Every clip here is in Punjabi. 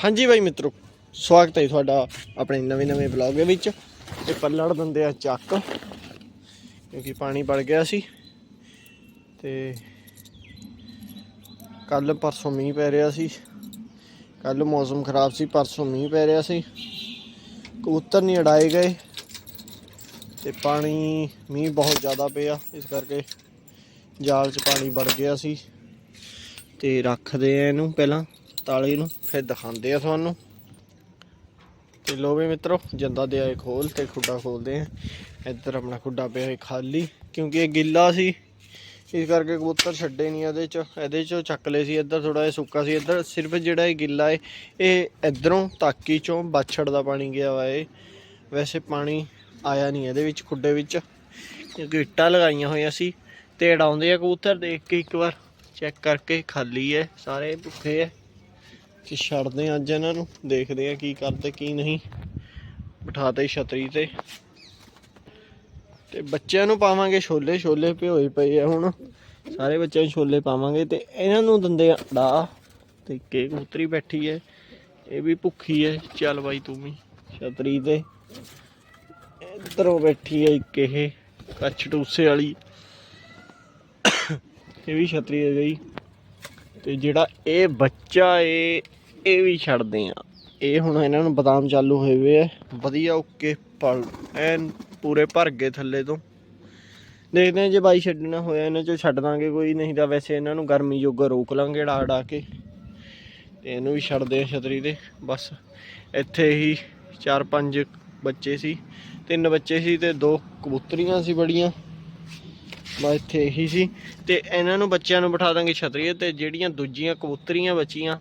ਹਾਂਜੀ ਬਾਈ ਮਿੱਤਰੋ, ਸਵਾਗਤ ਹੈ ਤੁਹਾਡਾ ਆਪਣੇ ਨਵੇਂ ਨਵੇਂ ਵਲੌਗ ਦੇ ਵਿੱਚ। ਤੇ ਪੱਲੜ ਦਿੰਦੇ ਆ ਚੱਕ, ਕਿਉਂਕਿ ਪਾਣੀ ਵੜ ਗਿਆ ਸੀ। ਤੇ ਕੱਲ ਪਰਸੋਂ ਮੀਂਹ ਪੈ ਰਿਹਾ ਸੀ। ਕੱਲ ਮੌਸਮ ਖਰਾਬ ਸੀ, ਪਰਸੋਂ ਮੀਂਹ ਪੈ ਰਿਹਾ ਸੀ। ਕਬੂਤਰ ਨਹੀਂ ਅੜਾਏ ਗਏ। ਤੇ ਪਾਣੀ, ਮੀਂਹ ਬਹੁਤ ਜ਼ਿਆਦਾ ਪਿਆ, ਇਸ ਕਰਕੇ ਜਾਲ 'ਚ ਪਾਣੀ ਵੜ ਗਿਆ ਸੀ। ਤੇ ਰੱਖਦੇ ਆ ਇਹਨੂੰ ਪਹਿਲਾਂ। ਤਾਲੇ ਨੂੰ ਫਿਰ ਦਿਖਾਉਂਦੇ ਆ ਤੁਹਾਨੂੰ। ਤੇ ਲੋ ਵੀ ਮਿੱਤਰੋ, ਜੰਦਾ ਦੇ ਆਏ ਖੋਲ ਤੇ ਖੁੱਡਾ ਖੋਲਦੇ ਆ। ਇੱਧਰ ਆਪਣਾ ਖੁੱਡਾ ਪਿਆ ਹੈ ਖਾਲੀ, ਕਿਉਂਕਿ ਇਹ ਗਿੱਲਾ ਸੀ। ਇਸ ਕਰਕੇ ਕਬੂਤਰ ਛੱਡੇ ਨਹੀਂ ਇਹਦੇ ਚ। ਇਹਦੇ ਚੋਂ ਚੱਕ ਲਏ ਸੀ ਇੱਧਰ ਥੋੜਾ ਜਿਹਾ ਸੁੱਕਾ ਸੀ ਇੱਧਰ। ਸਿਰਫ ਜਿਹੜਾ ਇਹ ਗਿੱਲਾ ਹੈ ਇਹ ਇੱਧਰੋਂ ਤਾਕੀ ਚੋਂ ਬਾਛੜ ਦਾ ਪਾਣੀ ਗਿਆ ਵਾ ਇਹ। ਵੈਸੇ ਪਾਣੀ ਆਇਆ ਨਹੀਂ ਇਹਦੇ ਵਿੱਚ, ਖੁੱਡੇ ਵਿੱਚ। ਕਿਉਂਕਿ ਇੱਟਾਂ ਲਗਾਈਆਂ ਹੋਈਆਂ ਸੀ। ਤੇ ਅੜਾਉਂਦੇ ਆ ਕਬੂਤਰ ਦੇਖ ਕੇ ਇੱਕ ਵਾਰ। ਚੈੱਕ ਕਰਕੇ ਖਾਲੀ ਹੈ ਸਾਰੇ ਭੁੱਖੇ ਹੈ ਤੇ ਛੱਡਦੇ ਹਾਂ ਅੱਜ ਇਹਨਾਂ ਨੂੰ, ਦੇਖਦੇ ਆ ਕੀ ਕਰਦੇ, ਕੀ ਨਹੀਂ। ਬਿਠਾਤੇ ਛਤਰੀ ਤੇ। ਤੇ ਬੱਚਿਆਂ ਨੂੰ ਪਾਵਾਂਗੇ ਛੋਲੇ ਛੋਲੇ ਭਿਓਏ ਪਏ ਆ ਹੁਣ। ਸਾਰੇ ਬੱਚਿਆਂ ਨੂੰ ਛੋਲੇ ਪਾਵਾਂਗੇ ਤੇ ਇਹਨਾਂ ਨੂੰ ਦਿੰਦੇ ਆ ੜਾ ਤੇ ਕੇ ਕਬੂਤਰੀ ਬੈਠੀ ਹੈ, ਇਹ ਵੀ ਭੁੱਖੀ ਹੈ। ਚੱਲ ਬਾਈ ਤੂੰ ਵੀ, ਛਤਰੀ ਤੇ। ਇਧਰੋਂ ਬੈਠੀ ਹੈ ਇੱਕ ਇਹ, ਕੱਚ ਟੂਸੇ ਵਾਲੀ। ਇਹ ਵੀ ਛਤਰੀ ਹੈ ਗਈ। ਤੇ ਜਿਹੜਾ ਇਹ ਬੱਚਾ ਏ ਇਹ ਵੀ ਛੱਡਦੇ ਆ। ਇਹ ਹੁਣ ਇਹਨਾਂ ਨੂੰ ਬਦਾਮ ਚਾਲੂ ਹੋਏ ਹੋਏ ਆ। ਵਧੀਆ ਓਕੇ ਪਲ। ਐਨ ਪੂਰੇ ਭਰ ਗਏ ਥੱਲੇ ਤੋਂ। ਦੇਖਦੇ ਆ ਜੇ ਬਾਈ ਛੱਡਣਾ ਹੋਇਆ ਇਹਨਾਂ ਚੋਂ ਛੱਡ ਦਾਂਗੇ ਕੋਈ, ਨਹੀਂ ਤਾਂ ਵੈਸੇ ਇਹਨਾਂ ਨੂੰ ਗਰਮੀ ਜੋਗਾ ਰੋਕ ਲਾਂਗੇ ਡਾ ਡਾ ਕੇ। ਤੇ ਇਹਨੂੰ ਵੀ ਛੱਡਦੇ ਆ ਛਤਰੀ ਤੇ ਬਸ ਇੱਥੇ ਹੀ ਚਾਰ ਪੰਜ ਬੱਚੇ ਸੀ। ਤਿੰਨ ਬੱਚੇ ਸੀ ਤੇ ਦੋ ਕਬੂਤਰੀਆਂ ਸੀ ਬੜੀਆਂ। ਬਸ ਇੱਥੇ ਇਹੀ ਸੀ। ਤੇ ਇਹਨਾਂ ਨੂੰ ਬੱਚਿਆਂ ਨੂੰ ਬਿਠਾ ਦਾਂਗੇ ਛਤਰੀ ਤੇ, ਜਿਹੜੀਆਂ ਦੂਜੀਆਂ ਕਬੂਤਰੀਆਂ ਬਚੀਆਂ।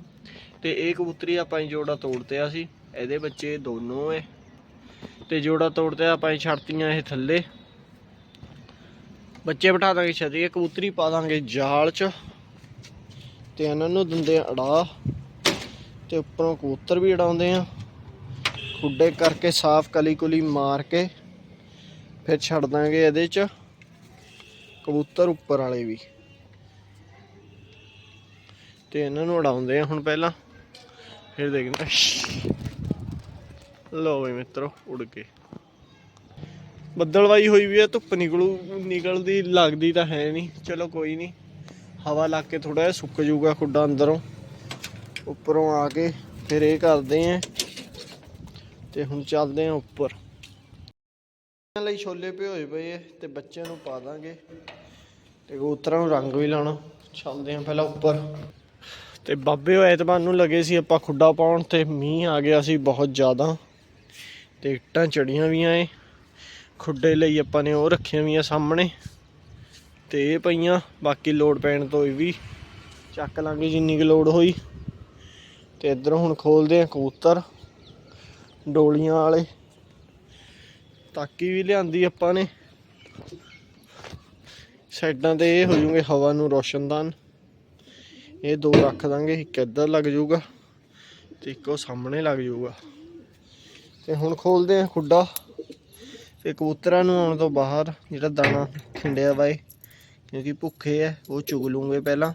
ਤੇ ਇਹ ਕਬੂਤਰੀ ਆਪਾਂ ਹੀ ਜੋੜਾ ਤੋੜਤਿਆ ਸੀ, ਇਹਦੇ ਬੱਚੇ ਦੋਨੋਂ ਐ। ਤੇ ਜੋੜਾ ਤੋੜਤੇ ਆਪਾਂ ਹੀ ਛੱਡਤੀਆਂ ਇਹ ਥੱਲੇ। ਬੱਚੇ ਬਿਠਾ ਦਾਂਗੇ ਛਤਰੀ ਕਬੂਤਰੀ ਪਾ ਦਾਂਗੇ ਜਾਲ 'ਚ। ਤੇ ਇਹਨਾਂ ਨੂੰ ਦਿੰਦੇ ਆ ਅੜਾ। ਤੇ ਉੱਪਰੋਂ ਕਬੂਤਰ ਵੀ ਉਡਾਉਂਦੇ ਆ। ਖੁੱਡੇ ਕਰਕੇ ਸਾਫ਼ ਕਲੀ ਕੁਲੀ ਮਾਰ ਕੇ ਫਿਰ ਛੱਡ ਦਾਂਗੇ ਇਹਦੇ 'ਚ। ਕਬੂਤਰ ਉੱਪਰ ਵਾਲੇ ਵੀ। ਤੇ ਇਹਨਾਂ ਨੂੰ ਉਡਾਉਂਦੇ ਆ ਹੁਣ ਪਹਿਲਾਂ। ਫਿਰ ਦੇਖਦੇ ਲੋ ਵੀ ਮਿੱਤਰੋ ਉੜ ਕੇ। ਬੱਦਲਵਾਈ ਹੋਈ ਵੀ ਆ, ਧੁੱਪ ਨਿਕਲੂ, ਨਿਕਲਦੀ, ਲੱਗਦੀ ਤਾਂ ਹੈ ਨਹੀਂ। ਚਲੋ ਕੋਈ ਨਹੀਂ, ਹਵਾ ਲੱਗ ਕੇ ਥੋੜਾ ਜਿਹਾ ਸੁੱਕ ਜਾਊਗਾ ਖੁੱਡਾ ਅੰਦਰੋਂ। ਉੱਪਰੋਂ ਆ ਕੇ ਫਿਰ ਇਹ ਕਰਦੇ ਆ ਤੇ ਹੁਣ ਚੱਲਦੇ ਆ ਉੱਪਰ। ਲਈ ਛੋਲੇ ਭਿਓਏ ਪਏ ਐ ਤੇ ਬੱਚਿਆਂ ਨੂੰ ਪਾ ਦਾਂਗੇ। ਤੇ ਕਬੂਤਰਾਂ ਨੂੰ ਰੰਗ ਵੀ ਲਾਉਣਾ। ਚੱਲਦੇ ਆਂ ਪਹਿਲਾਂ ਉੱਪਰ। ਤੇ ਬਾਬੇ ਉਹ ਐਤਵਾਰ ਨੂੰ ਲੱਗੇ ਸੀ, ਆਪਾਂ ਖੁੱਡਾ ਪਾਉਣ ਤੇ ਮੀਂਹ ਆ ਗਿਆ ਸੀ ਬਹੁਤ ਜ਼ਿਆਦਾ। ਤੇ ਇੱਟਾਂ ਚੜੀਆਂ ਵੀ ਏ ਖੁੱਡੇ ਲਈ ਆਪਾਂ ਨੇ ਉਹ ਰੱਖੀਆਂ ਵੀਆਂ ਸਾਹਮਣੇ। ਤੇ ਇਹ ਪਈਆਂ, ਬਾਕੀ ਲੋਡ ਪੈਣ ਤੋਂ ਇਹ ਵੀ ਚੱਕ ਲਾਂਗੇ ਜਿੰਨੀ ਕੁ ਲੋਡ ਹੋਈ। ਤੇ ਇਧਰੋਂ ਹੁਣ ਖੋਲਦੇ ਆ ਕਬੂਤਰ, ਡੋਲੀਆਂ ਵਾਲੇ। ਤਾਕੀ ਵੀ ਲਿਆਂਦੀ ਆਪਾਂ ਨੇ। ਸਾਈਡਾਂ ਤੇ ਇਹ ਹੋ ਜੂਗੇ ਹਵਾ ਨੂੰ ਰੋਸ਼ਨਦਾਨ। ਇਹ ਦੋ ਰੱਖ ਦਾਂਗੇ, ਇੱਕ ਇੱਧਰ ਲੱਗ ਜਾਊਗਾ ਤੇ ਇੱਕ ਉਹ ਸਾਹਮਣੇ ਲੱਗ ਜਾਊਗਾ। ਤੇ ਹੁਣ ਖੋਲਦੇ ਆ ਖੁੱਡਾ। ਤੇ ਕਬੂਤਰਾਂ ਨੂੰ ਆਉਣ ਤੋਂ ਬਾਹਰ ਜਿਹੜਾ ਦਾਣਾ ਖਿੰਡਿਆ ਵਾਏ ਕਿਉਂਕਿ ਭੁੱਖੇ ਐ ਉਹ ਚੁਗ ਲੂੰਗੇ ਪਹਿਲਾਂ।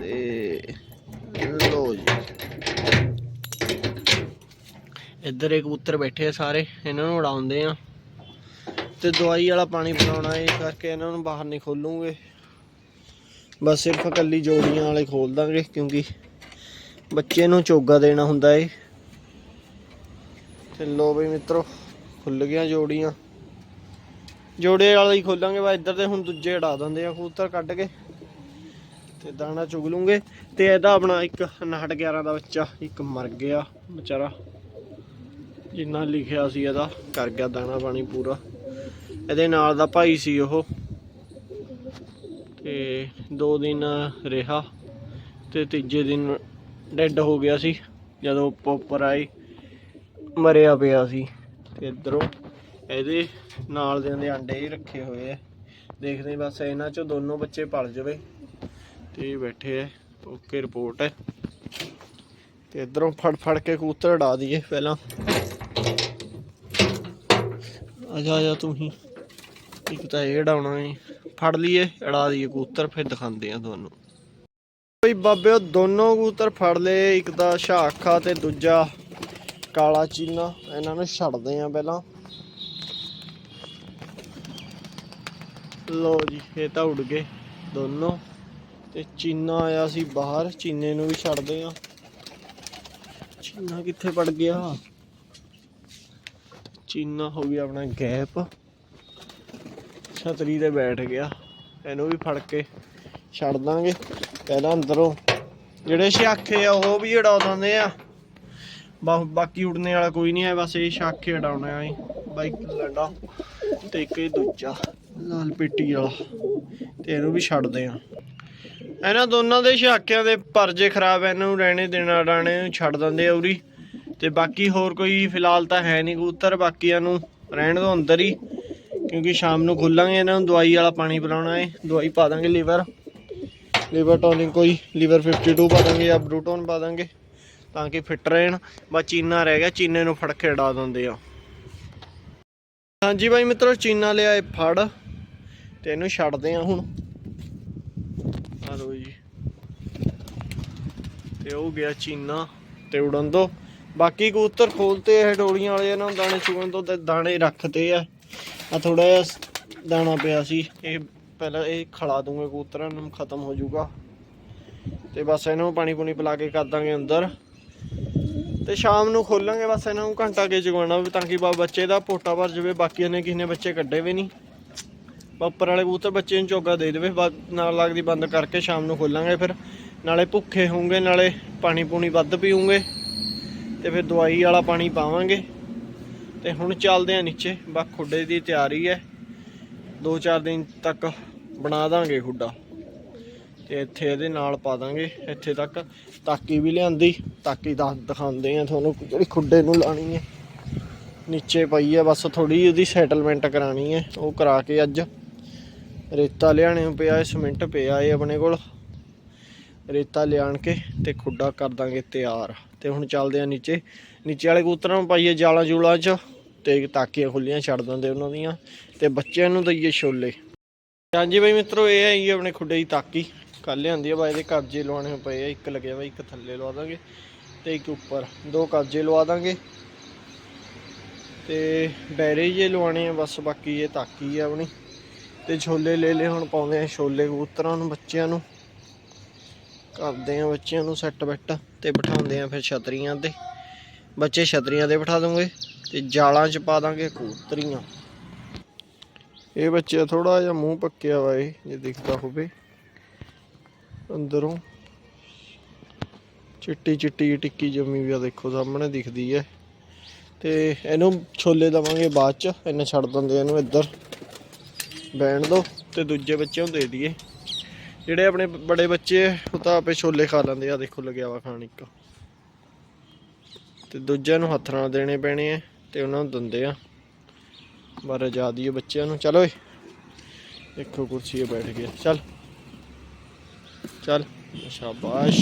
ਤੇ ਲੋ ਜੀ। ਇੱਧਰ ਇਹ ਕਬੂਤਰ ਬੈਠੇ ਆ ਸਾਰੇ, ਇਹਨਾਂ ਨੂੰ ਉਡਾਉਂਦੇ ਆ। ਤੇ ਦਵਾਈ ਵਾਲਾ ਪਾਣੀ ਬਣਾਉਣਾ ਇਸ ਕਰਕੇ ਇਹਨਾਂ ਨੂੰ ਬਾਹਰ ਨਹੀਂ ਖੋਲੂਗੇ। ਬਸ ਸਿਰਫ ਇਕੱਲੀ ਜੋੜੀਆਂ ਵਾਲੇ ਖੋਲ ਦਾਂਗੇ, ਕਿਉਂਕਿ ਬੱਚੇ ਨੂੰ ਚੋਗਾ ਦੇਣਾ ਹੁੰਦਾ ਏ। ਤੇ ਲੋ ਬਈ ਮਿੱਤਰੋ ਖੁੱਲ ਗਿਆ ਜੋੜੀਆਂ। ਜੋੜੇ ਵਾਲਾ ਹੀ ਖੋਲਾਂਗੇ ਬਾ ਇੱਧਰ ਤੇ ਹੁਣ ਦੂਜੇ ਉਡਾ ਦਿੰਦੇ ਆ ਕਬੂਤਰ ਕੱਢ ਕੇ। ਤੇ ਦਾਣਾ ਚੁਗ ਲੂੰਗੇ। ਤੇ ਇਹਦਾ ਆਪਣਾ ਇੱਕ 59 11 ਦਾ ਬੱਚਾ, ਇੱਕ ਮਰ ਗਿਆ ਵਿਚਾਰਾ। ਜਿੰਨਾ ਲਿਖਿਆ ਸੀ ਇਹਦਾ, ਕਰ ਗਿਆ ਦਾਣਾ ਪਾਣੀ ਪੂਰਾ। ਇਹਦੇ ਨਾਲ ਦਾ ਭਾਈ ਸੀ ਉਹ। ਤੇ ਦੋ ਦਿਨ ਰਿਹਾ ਤੇ ਤੀਜੇ ਦਿਨ ਡੈੱਡ ਹੋ ਗਿਆ ਸੀ, ਜਦੋਂ ਪੋਪਰ ਆਈ ਮਰਿਆ ਪਿਆ ਸੀ। ਤੇ ਇਧਰੋਂ ਇਹਦੇ ਨਾਲ ਦੇ ਦੇ ਅੰਡੇ ਹੀ ਰੱਖੇ ਹੋਏ ਆ। ਦੇਖਦੇ ਬਸ ਇਹਨਾਂ ਚੋਂ ਦੋਨੋਂ ਬੱਚੇ ਪਲ ਜਾਵੇ ਤੇ ਬੈਠੇ ਆ। ਓਕੇ ਰਿਪੋਰਟ ਹੈ। ਤੇ ਇਧਰੋਂ ਫੜ ਫੜ ਕੇ ਕਬੂਤਰ ਉਡਾ ਦਈਏ ਪਹਿਲਾਂ। ਆ ਜਾ ਆ ਜਾ ਤੂੰ ਹੀ। ਇੱਕ ਤਾਂ ਇਹ ਉਡਾਉਣਾ ਹੈ ਫੜ ਲਈਏ ਉਡਾ ਦਈਏ ਕਬੂਤਰ ਫਿਰ ਦਿਖਾਉਂਦੇ ਆ ਤੁਹਾਨੂੰ। ਭਈ ਬਾਬਿਓ ਦੋਨੋਂ ਕਬੂਤਰ ਫੜ ਲਏ, ਇੱਕ ਦਾ ਸ਼ਾਖਾ ਤੇ ਦੂਜਾ ਕਾਲਾ ਚੀਨਾ। ਇਹਨਾਂ ਨੂੰ ਛੱਡਦੇ ਆ ਪਹਿਲਾਂ। ਲੋ ਜੀ, ਇਹ ਤਾਂ ਉੱਡ ਗਏ ਦੋਨੋਂ। ਤੇ ਚੀਨਾ ਆਇਆ ਸੀ ਬਾਹਰ, ਚੀਨੇ ਨੂੰ ਵੀ ਛੱਡਦੇ ਆ ਚੀਨਾ ਕਿੱਥੇ ਪੜ ਗਿਆ? ਚੀਨਾ ਹੋ ਗਿਆ ਆਪਣਾ ਗੈਪ। ਛਤਰੀ ਤੇ ਬੈਠ ਗਿਆ। ਇਹਨੂੰ ਵੀ ਫੜ ਕੇ ਛੱਡ ਦਾਂਗੇ। ਪਹਿਲਾਂ ਅੰਦਰੋਂ ਜਿਹੜੇ ਸ਼ਾਖੇ ਆ, ਉਹ ਵੀ ਉਡਾ ਦਿੰਦੇ ਆ। ਬਾਕੀ ਉੜਨੇ ਵਾਲਾ ਕੋਈ ਨਹੀਂ ਹੈ, ਬਸ ਇਹ ਸ਼ਾਖੇ ਉਡਾਉਣੇ ਆ ਬਾਈਕ ਲੰਡਾ ਤੇ ਇੱਕ ਇਹ ਦੂਜਾ, ਲਾਲ ਪੇਟੀ ਵਾਲਾ। ਤੇ ਇਹਨੂੰ ਵੀ ਛੱਡਦੇ ਆ। ਇਹਨਾਂ ਦੋਨਾਂ ਦੇ ਸ਼ਾਖਿਆਂ ਦੇ ਪਰਜੇ ਖਰਾਬ ਐ ਇਹਨਾਂ ਰਹਿਣੇ ਦੇਣਾ ਡਾਣੇ ਨੂੰ ਛੱਡ ਦਿੰਦੇ ਆ ਉਰੀ। ਤੇ ਬਾਕੀ ਹੋਰ ਕੋਈ ਫਿਲਹਾਲ ਤਾਂ ਹੈ ਨਹੀਂ ਕਬੂਤਰ, ਬਾਕੀਆਂ ਨੂੰ ਰਹਿਣ ਦੋ ਅੰਦਰ ਹੀ। ਕਿਉਂਕਿ ਸ਼ਾਮ ਨੂੰ ਖੋਲਾਂਗੇ ਇਹਨਾਂ ਨੂੰ, ਦਵਾਈ ਵਾਲਾ ਪਾਣੀ ਪਿਲਾਉਣਾ ਹੈ, ਦਵਾਈ ਪਾ ਦਾਂਗੇ ਲੀਵਰ। ਲੀਵਰ ਟੋਨਿੰਗ ਕੋਈ, ਲੀਵਰ 52 ਪਾ ਦਾਂਗੇ ਜਾਂ ਬਰੂਟੋਨ ਪਾ ਦਾਂਗੇ, ਤਾਂ ਕਿ ਫਿੱਟ ਰਹਿਣ। ਬਸ ਚੀਨਾ ਰਹਿ ਗਿਆ, ਚੀਨੇ ਨੂੰ ਫੜ ਕੇ ਉਡਾ ਦਿੰਦੇ ਆ। ਹਾਂਜੀ ਬਾਈ ਮਿੱਤਰੋ, ਚੀਨਾ ਲਿਆ ਇਹ ਫੜ, ਤੇ ਇਹਨੂੰ ਛੱਡਦੇ ਆ ਹੁਣ। ਆ ਲਓ ਜੀ। ਤੇ ਉਹ ਗਿਆ ਚੀਨਾ, ਤੇ ਉਡਣ ਦੋ। ਬਾਕੀ ਕਬੂਤਰ ਖੋਲਤੇ ਇਹ ਡੋਲੀਆਂ ਵਾਲੇ, ਇਹਨਾਂ ਨੂੰ ਦਾਣੇ ਚੁਗਣ ਤੋਂ ਤੇ ਦਾਣੇ ਰੱਖਦੇ ਆ। ਆ ਥੋੜਾ ਜਿਹਾ ਦਾਣਾ ਪਿਆ ਸੀ, ਇਹ ਪਹਿਲਾਂ ਇਹ ਖਲਾ ਦੂੰਗੇ ਕਬੂਤਰਾਂ ਨੂੰ, ਖਤਮ ਹੋ ਜਾਊਗਾ। ਤੇ ਬਸ ਇਹਨਾਂ ਨੂੰ ਪਾਣੀ ਪੂਣੀ ਪਿਲਾ ਕੇ ਕਰ ਦਾਂਗੇ ਅੰਦਰ। ਤੇ ਸ਼ਾਮ ਨੂੰ ਖੋਲਾਂਗੇ, ਬਸ ਇਹਨਾਂ ਨੂੰ ਘੰਟਾ ਕੇ ਜਗਵਾਉਣਾ ਵੀ ਤਾਂ ਕਿ ਬਾ ਬੱਚੇ ਦਾ ਪੋਟਾ ਭਰ ਜਾਵੇ ਬਾਕੀ ਨੇ ਕਿਸੇ ਨੇ ਬੱਚੇ ਕੱਢੇ ਵੀ ਨਹੀਂ। ਬਾ ਉੱਪਰ ਵਾਲੇ ਕਬੂਤਰ ਬੱਚੇ ਨੂੰ ਚੋਗਾ ਦੇ ਦੇਵੇ ਬਾ ਨਾਲ ਲੱਗਦੀ ਬੰਦ ਕਰਕੇ ਸ਼ਾਮ ਨੂੰ ਖੋਲਾਂਗੇ ਫਿਰ। ਨਾਲੇ ਭੁੱਖੇ ਹੋਣਗੇ ਨਾਲੇ ਪਾਣੀ ਪੂਣੀ ਵੱਧ ਪੀਉਂਗੇ ਤੇ ਫਿਰ ਦਵਾਈ ਵਾਲਾ ਪਾਣੀ ਪਾਵਾਂਗੇ। ਤੇ ਹੁਣ ਚੱਲਦੇ ਆ ਨੀਚੇ। ਬਾ ਖੁੱਡੇ ਦੀ ਤਿਆਰੀ ਹੈ 2-4 ਦਿਨ ਤੱਕ ਬਣਾ ਦਾਂਗੇ ਖੁੱਡਾ। ਤੇ ਇੱਥੇ ਇਹਦੇ ਨਾਲ ਪਾ ਦਾਂਗੇ। ਇੱਥੇ ਤੱਕ ਤਾਕੀ ਵੀ ਲਿਆਂਦੀ। ਤਾਕੀ ਦਾ ਦਿਖਾਉਂਦੇ ਆ ਤੁਹਾਨੂੰ ਜਿਹੜੀ ਖੁੱਡੇ ਨੂੰ ਲਾਣੀ ਹੈ ਨੀਚੇ ਪਈ ਹੈ ਬਸ ਥੋੜੀ ਉਹਦੀ ਸੈਟਲਮੈਂਟ ਕਰਾਣੀ ਹੈ ਉਹ ਕਰਾ ਕੇ ਅੱਜ ਰੇਤਾ ਲਿਆਣੇ ਨੂੰ ਪਿਆ ਹੈ ਸਿਮੈਂਟ ਪਿਆ ਹੈ ਆਪਣੇ ਕੋਲ। ਰੇਤਾ ਲਿਆਣ ਕੇ ਤੇ ਖੁੱਡਾ ਕਰ ਦਾਂਗੇ ਤਿਆਰ। ਤੇ ਹੁਣ ਚੱਲਦੇ ਆ ਨੀਚੇ। ਨੀਚੇ ਵਾਲੇ ਕਬੂਤਰਾਂ ਨੂੰ ਪਾਈਏ ਜਾਲਾਂ ਜੂਲਾਂ 'ਚ। ਤੇ ਤਾਕੀਆਂ ਖੁੱਲੀਆਂ ਛੱਡ ਦਿੰਦੇ ਉਹਨਾਂ ਦੀਆਂ ਤੇ ਬੱਚਿਆਂ ਨੂੰ ਦਈਏ ਛੋਲੇ। ਹਾਂਜੀ ਬਾਈ ਮਿੱਤਰੋ, ਇਹ ਹੈ ਆਪਣੇ ਖੁੱਡੇ ਦੀ ਤਾਕੀ। ਕੱਲ ਲਿਆਂਦੀ ਆ, ਬਾਈ ਦੇ ਕਬਜੇ ਲਵਾਉਣੇ ਪਏ ਆ। ਇੱਕ ਲੱਗਿਆ ਬਾਈ, ਇੱਕ ਥੱਲੇ ਲਵਾ ਦਾਂਗੇ ਤੇ ਇੱਕ ਉੱਪਰ। ਦੋ ਕਬਜੇ ਲਵਾ ਦਾਂਗੇ ਤੇ ਬੈਰੇ ਜੇ ਲਵਾਣੇ ਆ, ਬਸ ਬਾਕੀ ਇਹ ਤਾਕੀ ਆ ਆਪਣੀ। ਤੇ ਛੋਲੇ ਲੈ ਲੈ, ਹੁਣ ਪਾਉਂਦੇ ਆ ਛੋਲੇ ਕਬੂਤਰਾਂ ਨੂੰ, ਬੱਚਿਆਂ ਨੂੰ। ਕਰਦੇ ਆ ਬੱਚਿਆਂ ਨੂੰ ਸੈੱਟ ਬੈੱਟ ਤੇ ਬਿਠਾਉਂਦੇ ਆ ਫਿਰ ਛਤਰੀਆਂ ਤੇ। ਬੱਚੇ ਛਤਰੀਆਂ ਤੇ ਬਿਠਾ ਦੂੰਗੇ। ਤੇ ਜਾਲਾਂ 'ਚ ਪਾ ਦਾਂਗੇ ਕਬੂਤਰੀਆਂ। ਇਹ ਬੱਚੇ ਥੋੜਾ ਜਿਹਾ ਮੂੰਹ ਪੱਕਿਆ ਵਾ ਇਹ ਜੇ ਦਿਖਦਾ ਹੋਵੇ। ਅੰਦਰੋਂ ਚਿੱਟੀ ਚਿੱਟੀ ਟਿੱਕੀ ਜੰਮੀ ਵੀ ਆ ਦੇਖੋ ਸਾਹਮਣੇ ਦਿਖਦੀ ਹੈ। ਤੇ ਇਹਨੂੰ ਛੋਲੇ ਦਵਾਂਗੇ ਬਾਅਦ ਚ ਇਹਨੇ ਛੱਡ ਦਿੰਦੇ ਇਹਨੂੰ ਇੱਧਰ। ਬੈਣ ਦੋ ਤੇ ਦੂਜੇ ਬੱਚਿਆਂ ਨੂੰ ਦੇ ਦਈਏ। ਜਿਹੜੇ ਆਪਣੇ ਬੜੇ ਬੱਚੇ ਆ, ਉਹ ਤਾਂ ਆਪੇ ਛੋਲੇ ਖਾ ਲੈਂਦੇ ਆ ਦੇਖੋ ਲੱਗਿਆ ਵਾ ਖਾਣ ਇੱਕ। ਤੇ ਦੂਜਿਆਂ ਨੂੰ ਹੱਥ ਨਾਲ ਦੇਣੇ ਪੈਣੇ ਆ। ਤੇ ਉਹਨਾਂ ਨੂੰ ਦਿੰਦੇ ਆ। ਬਾਰੇ ਆਜ਼ਾਦੀ ਬੱਚਿਆਂ ਨੂੰ। ਚਲ ਓਏ। ਦੇਖੋ ਕੁਰਸੀ 'ਤੇ ਬੈਠ ਗਿਆ ਚੱਲ। ਚੱਲ। ਸ਼ਾਬਾਸ਼।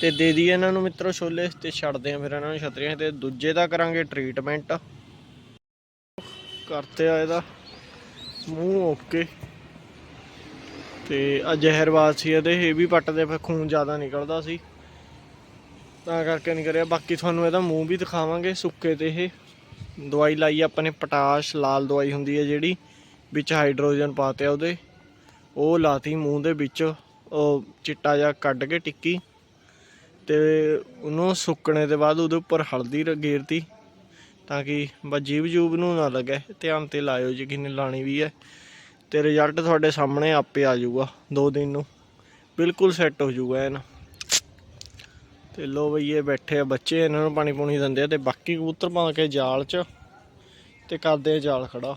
ਤੇ ਦੇ ਦਈਏ ਇਹਨਾਂ ਨੂੰ ਮਿੱਤਰੋ ਛੋਲੇ ਤੇ ਛੱਡਦੇ ਆ ਫਿਰ ਇਹਨਾਂ ਨੂੰ ਛਤਰੀਆਂ। ਤੇ ਦੂਜੇ ਦਾ ਕਰਾਂਗੇ ਟ੍ਰੀਟਮੈਂਟ ਕਰਤੇ ਆ ਇਹਦਾ। ਮੂੰਹ ਓਕੇ। ਤੇ ਆ ਜ਼ਹਿਰਵਾਦ ਸੀ ਇਹਦੇ ਇਹ ਵੀ ਪੱਟਦੇ ਫਿਰ ਖੂਨ ਜ਼ਿਆਦਾ ਨਿਕਲਦਾ ਸੀ। ਤਾਂ ਕਰਕੇ ਨਹੀਂ ਕਰਿਆ। ਬਾਕੀ ਤੁਹਾਨੂੰ ਇਹਦਾ ਮੂੰਹ ਵੀ ਦਿਖਾਵਾਂਗੇ ਸੁੱਕੇ ਤੇ ਇਹ। ਦਵਾਈ ਲਾਈ ਆ ਆਪਾਂ ਨੇ ਪਟਾਸ਼, ਲਾਲ ਦਵਾਈ ਹੁੰਦੀ ਹੈ ਜਿਹੜੀ, ਵਿੱਚ ਹਾਈਡਰੋਜਨ ਪਾਤੇ ਆ ਉਹਦੇ। ਉਹ ਲਾਤੀ ਮੂੰਹ ਦੇ ਵਿੱਚ, ਉਹ ਚਿੱਟਾ ਜਿਹਾ ਕੱਢ ਕੇ ਟਿੱਕੀ। ਤੇ ਉਹਨੂੰ ਸੁੱਕਣੇ ਦੇ ਬਾਅਦ ਉਹਦੇ ਉੱਪਰ ਹਲਦੀ ਰ- ਗੇਰਤੀ। ਤਾਂ ਕਿ ਬਸ ਜੀਵ ਜੂਬ ਨੂੰ ਨਾ ਲੱਗੇ। ਧਿਆਨ ਤੇ ਲਾਇਓ ਜੀ ਕਿਨੇ ਲਾਣੀ ਵੀ ਹੈ ਤੇ ਰਿਜ਼ਲਟ ਤੁਹਾਡੇ ਸਾਹਮਣੇ ਆਪੇ ਆ ਜਾਊਗਾ, ਦੋ ਦਿਨ ਨੂੰ। ਬਿਲਕੁਲ ਸੈੱਟ ਹੋ ਜਾਊਗਾ ਐਨ ਤੇ ਲੋ ਬਈ ਇਹ ਬੈਠੇ ਆ ਬੱਚੇ, ਇਹਨਾਂ ਨੂੰ ਪਾਣੀ ਪੂਣੀ ਦਿੰਦੇ ਆ ਤੇ ਬਾਕੀ ਕਬੂਤਰ ਪਾ ਕੇ ਜਾਲ 'ਚ ਤੇ ਕਰਦੇ ਆ ਜਾਲ ਖੜਾ।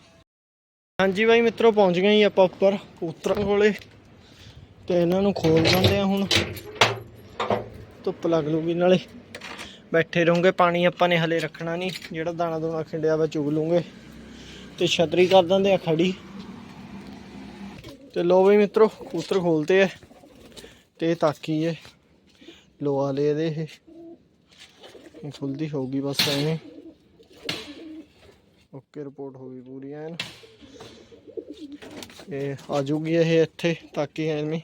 ਹਾਂਜੀ ਬਾਈ ਮਿੱਤਰੋ, ਪਹੁੰਚ ਗਏ ਜੀ ਆਪਾਂ ਉੱਪਰ ਕਬੂਤਰਾਂ ਕੋਲੇ ਤੇ ਇਹਨਾਂ ਨੂੰ ਖੋਲ ਦਿੰਦੇ ਆ ਹੁਣ। ਧੁੱਪ ਲੱਗ ਲੂਗੀ ਨਾਲੇ। ਬੈਠੇ ਰਹੋਗੇ, ਪਾਣੀ ਆਪਾਂ ਨੇ ਹਲੇ ਰੱਖਣਾ ਨਹੀਂ, ਜਿਹੜਾ ਦਾਣਾ ਦੂਣਾ ਖਿੰਡਿਆ ਵਾ ਚੁਗ ਲੂਗੇ। ਤੇ ਛਤਰੀ ਕਰ ਦਿੰਦੇ ਆ ਖੜੀ। ਤੇ ਲੋ ਬਈ ਮਿੱਤਰੋ, ਕਬੂਤਰ ਖੋਲਤੇ ਐ ਤੇ ਤਾਕੀ ਐ ਲੋਆ ਲਏ ਇਹਦੇ ਇਹ। ਖੁੱਲਦੀ ਹੋਊਗੀ ਬਸ ਐਵੇਂ। ਓਕੇ ਰਿਪੋਰਟ ਹੋ ਗਈ ਪੂਰੀ ਐਨ। ਇਹ ਆ ਜੂਗੀ ਇਹ ਇੱਥੇ ਤਾਕੀ ਐਵੇਂ।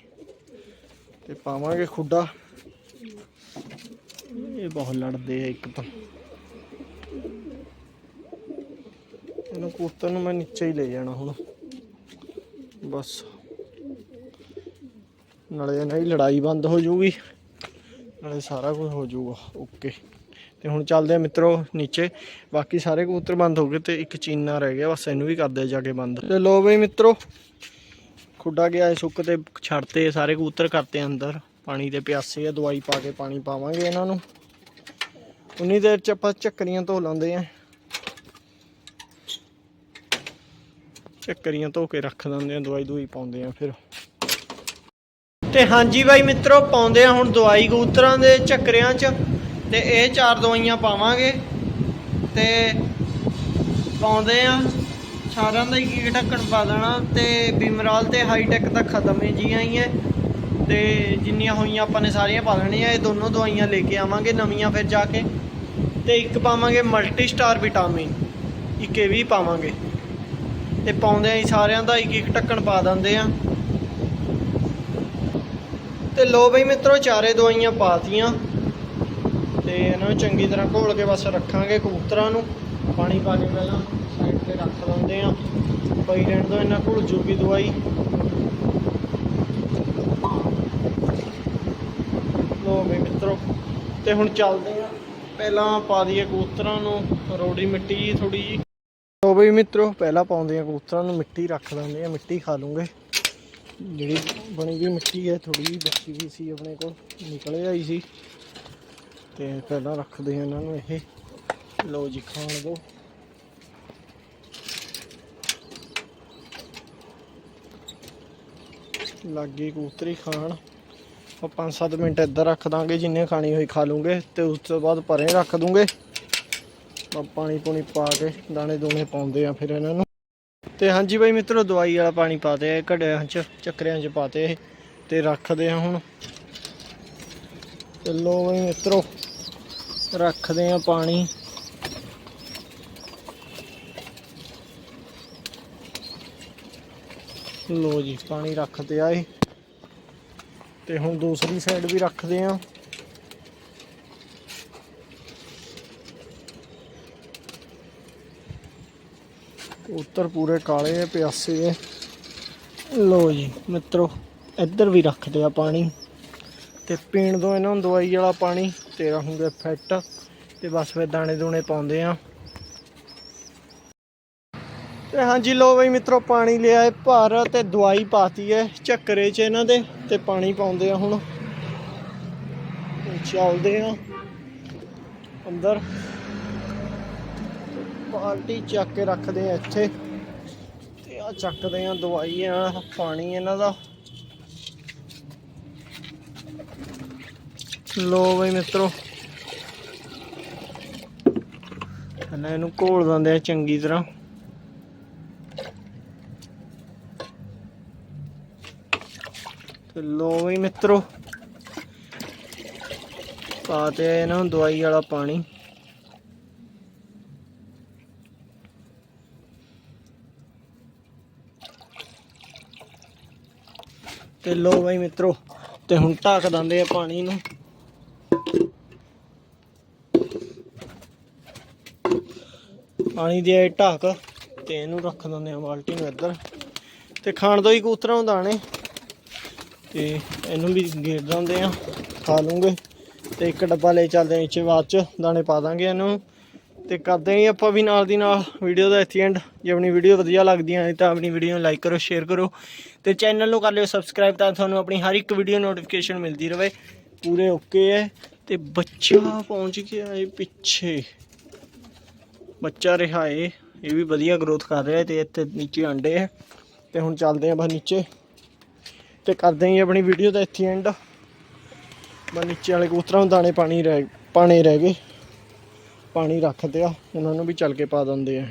ਤੇ ਪਾਵਾਂਗੇ ਖੁੱਡਾ। ਇਹ ਬਹੁਤ ਲੜਦੇ ਆ ਇੱਕ ਤਾਂ। ਇਹਨੂੰ ਕਬੂਤਰ ਨੂੰ ਮੈਂ ਨੀਚੇ ਹੀ ਲੈ ਜਾਣਾ ਹੁਣ। ਬਸ। ਨਾਲੇ ਇਹਨਾਂ ਲੜਾਈ ਬੰਦ ਹੋ ਜਾਊਗੀ ਨਾਲੇ ਸਾਰਾ ਕੁਝ ਹੋ ਜਾਊਗਾ ਓਕੇ ਤੇ ਹੁਣ ਚੱਲਦੇ ਆ ਮਿੱਤਰੋ ਨੀਚੇ, ਬਾਕੀ ਸਾਰੇ ਕਬੂਤਰ ਬੰਦ ਹੋ ਗਏ ਤੇ ਇੱਕ ਚੀਨਾ ਰਹਿ ਗਿਆ, ਬਸ ਇਹਨੂੰ ਵੀ ਕਰਦੇ ਜਾ ਕੇ ਬੰਦ। ਤੇ ਲੋ ਬਈ ਮਿੱਤਰੋ, ਖੁੱਡਾ ਗਿਆ ਹੈ ਸੁੱਕ ਤੇ ਛੱਡਤੇ, ਸਾਰੇ ਕਬੂਤਰ ਕਰਤੇ ਅੰਦਰ, ਪਾਣੀ ਦੇ ਪਿਆਸੇ ਆ, ਦਵਾਈ ਪਾ ਕੇ ਪਾਣੀ ਪਾਵਾਂਗੇ ਇਹਨਾਂ ਨੂੰ। ਉਨੀ ਦੇਰ ਚ ਆਪਾਂ ਚੱਕਰੀਆਂ ਧੋ ਲਾਉਂਦੇ ਆ। ਚੱਕਰੀਆਂ ਧੋ ਕੇ ਰੱਖ ਦਿੰਦੇ ਆ ਦਵਾਈ ਦੂਈ ਪਾਉਂਦੇ ਆ ਫਿਰ। ਤੇ ਹਾਂਜੀ ਬਾਈ ਮਿੱਤਰੋ, ਪਾਉਂਦੇ ਆ ਹੁਣ ਦਵਾਈ ਕਬੂਤਰਾਂ ਦੇ ਚੱਕਰਿਆਂ 'ਚ ਤੇ ਇਹ ਚਾਰ ਦਵਾਈਆਂ ਪਾਵਾਂਗੇ ਤੇ ਪਾਉਂਦੇ ਆ। ਸਾਰਿਆਂ ਦਾ ਇੱਕ ਇੱਕ ਢੱਕਣ ਪਾ ਦੇਣਾ ਤੇ ਬਿਮਰਾਲ ਤੇ ਹਾਈਟੈਕ ਤਾਂ ਖਤਮ ਹੈ ਜੀਆਂ ਹੀ ਹੈ ਤੇ ਜਿੰਨੀਆਂ ਹੋਈਆਂ ਆਪਾਂ ਨੇ ਸਾਰੀਆਂ ਪਾ ਲੈਣੀਆਂ, ਇਹ ਦੋਨੋਂ ਦਵਾਈਆਂ ਲੈ ਕੇ ਆਵਾਂਗੇ ਨਵੀਆਂ ਫਿਰ ਜਾ ਕੇ। ਤੇ ਇੱਕ ਪਾਵਾਂਗੇ ਮਲਟੀ ਸਟਾਰ ਵਿਟਾਮਿਨ, ਇੱਕ ਇਹ ਵੀ ਪਾਵਾਂਗੇ। ਤੇ ਪਾਉਂਦੇ ਆ ਸਾਰਿਆਂ ਦਾ ਇੱਕ ਇੱਕ ਢੱਕਣ ਪਾ ਦਿੰਦੇ ਆ। ਤੇ ਲੋ ਬਈ ਮਿੱਤਰੋ, ਚਾਰੇ ਦਵਾਈਆਂ ਪਾਤੀਆਂ। ਤੇ ਇਹਨਾਂ ਨੂੰ ਚੰਗੀ ਤਰ੍ਹਾਂ ਘੋਲ ਕੇ ਬਸ ਰੱਖਾਂਗੇ ਕਬੂਤਰਾਂ ਨੂੰ। ਪਾਣੀ ਪਾ ਕੇ ਪਹਿਲਾਂ ਸਾਈਡ ਤੇ ਰੱਖ ਦਿੰਦੇ ਆ ਪਈ ਰਹਿਣ ਤੋਂ ਇਹਨਾਂ ਘੁਲ ਜੂਗੀ ਦਵਾਈ। ਲੋ ਬਈ ਮਿੱਤਰੋ, ਤੇ ਹੁਣ ਚੱਲਦੇ ਆ ਪਹਿਲਾਂ ਪਾ ਦਈਏ ਕਬੂਤਰਾਂ ਨੂੰ, ਰੋੜੀ ਮਿੱਟੀ ਥੋੜੀ ਜੀ। ਲੋ ਬਈ ਮਿੱਤਰੋ, ਪਹਿਲਾਂ ਪਾਉਂਦੇ ਆ ਕਬੂਤਰਾਂ ਨੂੰ, ਮਿੱਟੀ ਰੱਖ ਦਿੰਦੇ ਆ ਮਿੱਟੀ ਖਾ ਲੂੰਗੇ। ਜਿਹੜੀ ਬਣੀ ਵੀ ਮਿੱਟੀ ਹੈ ਥੋੜੀ ਜਿਹੀ ਬਚੀ ਵੀ ਸੀ ਆਪਣੇ ਕੋਲ, ਨਿਕਲ ਆਈ ਸੀ। ਤੇ ਪਹਿਲਾਂ ਰੱਖਦੇ ਹਾਂ ਇਹਨਾਂ ਨੂੰ ਇਹ। ਲੋ ਜੀ, ਖਾਣ ਦੋ। ਲੱਗੇ ਕਬੂਤਰੀ ਖਾਣ। ਉਹ 5-7 ਮਿੰਟ ਇੱਧਰ ਰੱਖ ਦਾਂਗੇ, ਜਿੰਨੇ ਖਾਣੀ ਹੋਈ ਖਾ ਲੂੰਗੇ ਤੇ ਉਸ ਤੋਂ ਬਾਅਦ ਪਰੇ ਰੱਖ ਦੂੰਗੇ। ਪਾਣੀ ਪੂਣੀ ਪਾ ਕੇ ਦਾਣੇ ਦੂਣੇ ਪਾਉਂਦੇ ਆ ਫਿਰ ਇਹਨਾਂ ਨੂੰ। ਤੇ ਹਾਂਜੀ ਬਾਈ ਮਿੱਤਰੋ, ਦਵਾਈ ਵਾਲਾ ਪਾਣੀ ਪਾਤੇ ਆ, ਘੜਿਆਂ 'ਚ, ਚੱਕਰਿਆਂ 'ਚ ਪਾਤੇ ਇਹ, ਤੇ ਰੱਖਦੇ ਆ ਹੁਣ। ਤੇ ਲੋ ਬਾਈ ਮਿੱਤਰੋ, ਰੱਖਦੇ ਆ ਪਾਣੀ। ਲੋ ਜੀ, ਪਾਣੀ ਰੱਖਦੇ ਆ ਇਹ। ਤੇ ਹੁਣ ਦੂਸਰੀ ਸਾਈਡ ਵੀ ਰੱਖਦੇ ਆ। ਕਬੂਤਰ ਪੂਰੇ ਕਾਲੇ ਆ, ਪਿਆਸੇ ਆ। ਲੋ ਜੀ, ਮਿੱਤਰੋ, ਇੱਧਰ ਵੀ ਰੱਖਦੇ ਆ ਪਾਣੀ। ਤੇ ਪੀਣ ਦੋ ਇਹਨਾਂ ਨੂੰ ਦਵਾਈ ਵਾਲਾ ਪਾਣੀ ਤੇ ਰਹੂਗੇ ਫਿੱਟ। ਤੇ ਬਸ ਫਿਰ ਦਾਣੇ ਦੂਣੇ ਪਾਉਂਦੇ ਆ। ਤੇ ਹਾਂਜੀ ਲੋ ਬਈ ਮਿੱਤਰੋ, ਪਾਣੀ ਲਿਆ ਏ ਭਰ ਤੇ ਦਵਾਈ ਪਾਤੀ ਏ ਚੱਕਰੇ 'ਚ ਇਹਨਾਂ ਦੇ, ਤੇ ਪਾਣੀ ਪਾਉਂਦੇ ਆ ਹੁਣ। ਚੱਲਦੇ ਆ ਅੰਦਰ। ਬਾਲਟੀ ਚੱਕ ਕੇ ਰੱਖਦੇ ਆ ਇੱਥੇ। ਤੇ ਆ ਚੱਕਦੇ ਆ ਦਵਾਈ ਆ, ਪਾਣੀ ਇਹਨਾਂ ਦਾ। ਲੋ ਬਈ ਮਿੱਤਰੋ। ਪਹਿਲਾਂ ਇਹਨੂੰ ਘੋਲ ਦਿੰਦੇ ਆ ਚੰਗੀ ਤਰ੍ਹਾਂ। ਤੇ ਲੋ ਬਈ ਮਿੱਤਰੋ। ਪਾਤੇ ਇਹਨਾਂ ਨੂੰ ਦਵਾਈ ਵਾਲਾ ਪਾਣੀ। ਤੇ ਲੋ ਬਾਈ ਮਿੱਤਰੋ, ਤੇ ਹੁਣ ਢੱਕ ਦਿੰਦੇ ਆ ਪਾਣੀ ਨੂੰ। ਪਾਣੀ ਦੇ ਢੱਕ ਤੇ ਇਹਨੂੰ ਰੱਖ ਦਿੰਦੇ ਆ ਬਾਲਟੀ ਨੂੰ ਇੱਧਰ। ਤੇ ਖਾਣ ਤੋਂ ਹੀ ਕੂਤਰਾ ਨੂੰ। ਦਾਣੇ ਤੇ ਇਹਨੂੰ ਵੀ ਗੇਰ ਦਿੰਦੇ ਆ, ਖਾ ਲੂੰਗੇ। ਤੇ ਇੱਕ ਡੱਬਾ ਲੈ ਚੱਲਦੇ ਆ ਨੀਚੇ ਬਾਅਦ ਚ, ਦਾਣੇ ਪਾ ਦਾਂਗੇ ਇਹਨੂੰ। ਤੇ ਕਰਦੇ ਆਂ ਆਪਾਂ ਵੀ ਨਾਲ ਦੀ ਨਾਲ ਵੀਡੀਓ ਦਾ ਇੱਥੇ ਐਂਡ ਜੇ ਆਪਣੀ ਵੀਡੀਓ ਵਧੀਆ ਲੱਗਦੀਆਂ ਹੈ ਤਾਂ ਆਪਣੀ ਵੀਡੀਓ ਨੂੰ ਲਾਈਕ ਕਰੋ ਸ਼ੇਅਰ ਕਰੋ। ਤੇ ਚੈਨਲ ਨੂੰ ਕਰ ਲਿਓ ਸਬਸਕ੍ਰਾਈਬ ਤਾਂ ਤੁਹਾਨੂੰ ਆਪਣੀ ਹਰ ਇੱਕ ਵੀਡੀਓ ਨੋਟੀਫਿਕੇਸ਼ਨ ਮਿਲਦੀ ਰਹੇ ਪੂਰੇ ਓਕੇ ਹੈ ਤੇ ਬੱਚਾ ਪਹੁੰਚ ਗਿਆ ਹੈ ਪਿੱਛੇ। ਬੱਚਾ ਰਿਹਾ ਏ। ਇਹ ਵੀ ਵਧੀਆ ਗਰੋਥ ਕਰ ਰਿਹਾ ਹੈ ਤੇ ਇੱਥੇ ਨੀਚੇ ਅੰਡੇ ਹੈ ਤੇ ਹੁਣ ਚੱਲਦੇ ਆਂ ਬਸ ਨੀਚੇ। ਤੇ ਕਰਦੇ ਆਂ ਜੀ ਆਪਣੀ ਵੀਡੀਓ ਦਾ ਇੱਥੇ ਐਂਡ ਬਸ ਨੀਚੇ ਵਾਲੇ ਕਬੂਤਰਾਂ ਨੂੰ ਦਾਣੇ ਪਾਣੀ ਰਹਿ ਪਾਣੇ ਰਹਿ ਗਏ। ਪਾਣੀ ਰੱਖਦੇ ਆ ਉਹਨਾਂ ਨੂੰ ਵੀ ਚੱਲ ਕੇ ਪਾ ਦਿੰਦੇ ਆ।